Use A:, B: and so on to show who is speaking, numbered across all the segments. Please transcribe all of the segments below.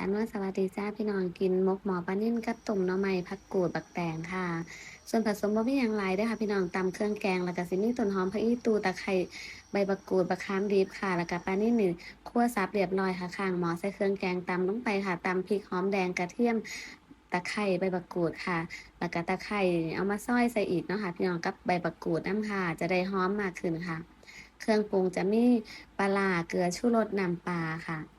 A: จานวดสวัสดีจ้าพี่น้องกินมกหมอปลานิ่นกับตุ่มน่อไม้ผักกูดบักแตงค่ะ ส่วนผสมบ่มีหยังหลายเด้อค่ะพี่น้องตำเครื่องแกงแล้วก็สิมี่ต้นหอมผักอีตูตะไคร้ใบบักกูดบักขามดิบค่ะ แล้วก็ปลานิ่นนี่คั่วสับเรียบร้อยค่ะข้างหมอใส่เครื่องแกงตำลงไปค่ะตำพริกหอมแดงกระเทียมตะไคร้ใบบักกูดค่ะ แล้วก็ตะไคร้เอามาซอยใส่อีกเนาะค่ะพี่น้องกับใบบักกูดน้ำค่ะ จะได้หอมมากขึ้นค่ะ เครื่องปรุงจะมีปลาร้าเกลือชูรสน้ำปลาค่ะ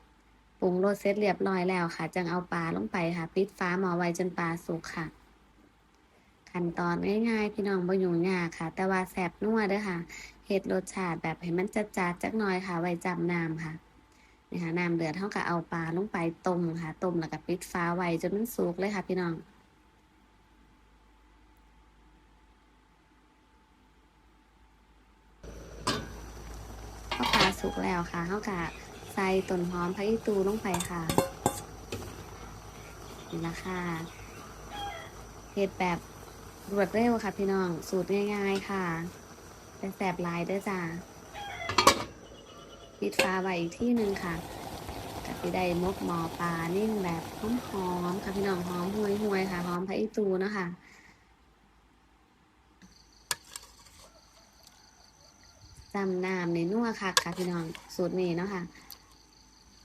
A: ปรุงรสเสร็จเรียบร้อยแล้วค่ะ จังเอาปลาลงไปค่ะปิดฟ้าหม้อไว้จนปลาสุกค่ะ ขั้นตอนง่ายๆ พี่น้องบ่ยุ่งยากค่ะ แต่ว่าแสบนัวเด้อค่ะเฮ็ดรสชาติแบบให้มันจัดจาดจักหน่อยค่ะ ไว้จำน้ำค่ะนี่ค่ะน้ำเดือดเท่ากับเอาปลาลงไปต้มค่ะต้มแล้วก็ปิดฟ้าไว้จนมันสุกเลยค่ะ พี่น้องพอปลาสุกแล้วค่ะเขากะ ใส่ต้นหอมผักอีตูลงไปค่ะนี่ละค่ะเฮ็ดแบบรวดเร็วค่ะพี่น้อง สูตรง่ายๆค่ะแต่แสบลายด้อจ้าปิดฟ้าไว้อีกที่หนึ่งค่ะกะสิได้มกหมอปลานิ่มแบบหอมๆค่ะพี่น้องหอมห่วยๆค่ะหอมผักอีตูนะคะจำน้ำในนัวค่ะค่ะพี่น้องสูตรนี้เนาะค่ะ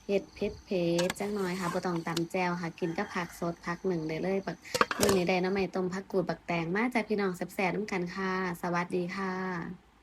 A: เห็ดเพ็ดเพ็ดจังน้อยค่ะบะตองตำแจวค่ะ กินกับผักสดผักหนึ่งได้เลยบักมื้อนี้ได้น้ำใหม่ต้มผักกูดบักแตงมาจากพี่น้องแซ่บๆน้ำกันค่ะ สวัสดีค่ะ